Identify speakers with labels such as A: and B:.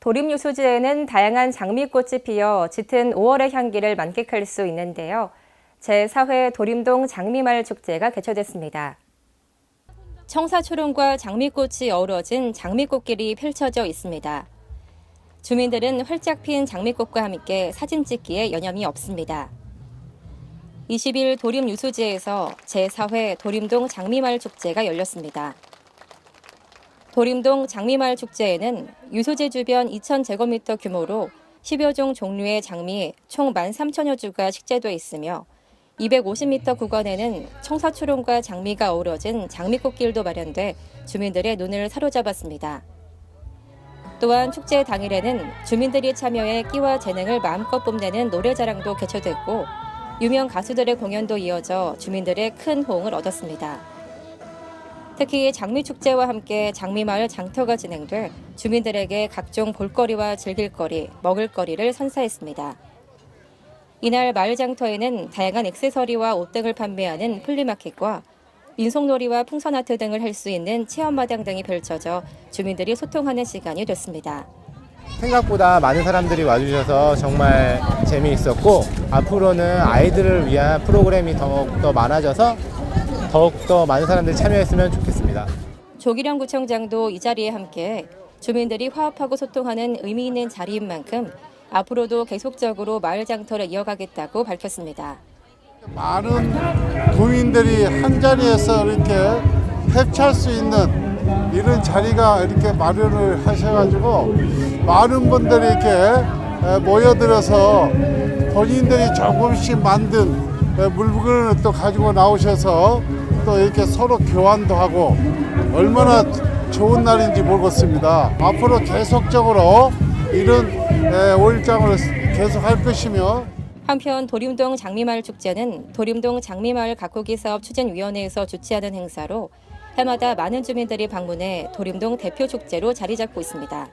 A: 도림유수지에는 다양한 장미꽃이 피어 짙은 5월의 향기를 만끽할 수 있는데요. 제4회 도림동 장미마을 축제가 개최됐습니다. 청사초롱과 장미꽃이 어우러진 장미꽃길이 펼쳐져 있습니다. 주민들은 활짝 핀 장미꽃과 함께 사진 찍기에 여념이 없습니다. 20일 도림 유수지에서 제4회 도림동 장미마을 축제가 열렸습니다. 도림동 장미마을 축제에는 유소지 주변 2,000제곱미터 규모로 10여 종 종류의 장미 총 13,000여 주가 식재돼 있으며 250m 구간에는 청사초롱과 장미가 어우러진 장미꽃길도 마련돼 주민들의 눈을 사로잡았습니다. 또한 축제 당일에는 주민들이 참여해 끼와 재능을 마음껏 뽐내는 노래자랑도 개최됐고 유명 가수들의 공연도 이어져 주민들의 큰 호응을 얻었습니다. 특히 장미축제와 함께 장미마을 장터가 진행돼 주민들에게 각종 볼거리와 즐길거리, 먹을거리를 선사했습니다. 이날 마을 장터에는 다양한 액세서리와 옷 등을 판매하는 플리마켓과 민속놀이와 풍선아트 등을 할 수 있는 체험마당 등이 펼쳐져 주민들이 소통하는 시간이 됐습니다.
B: 생각보다 많은 사람들이 와주셔서 정말 재미있었고 앞으로는 아이들을 위한 프로그램이 더욱더 많아져서 더욱더 많은 사람들이 참여했으면 좋겠습니다.
A: 조기령 구청장도 이 자리에 함께 주민들이 화합하고 소통하는 의미 있는 자리인 만큼 앞으로도 계속적으로 마을 장터를 이어가겠다고 밝혔습니다.
C: 많은 도민들이 한 자리에서 이렇게 협치할 수 있는 이런 자리가 이렇게 마련을 하셔가지고 많은 분들이 이렇게 에, 모여들어서 본인들이 조금씩 만든 에, 물건을 또 가지고 나오셔서 또 이렇게 서로 교환도 하고 얼마나 좋은 날인지 모르겠습니다. 앞으로 계속적으로 이런 에, 오일장을 계속 할 것이며
A: 한편 도림동 장미마을 축제는 도림동 장미마을 가꾸기 사업 추진위원회에서 주최하는 행사로 해마다 많은 주민들이 방문해 도림동 대표 축제로 자리 잡고 있습니다.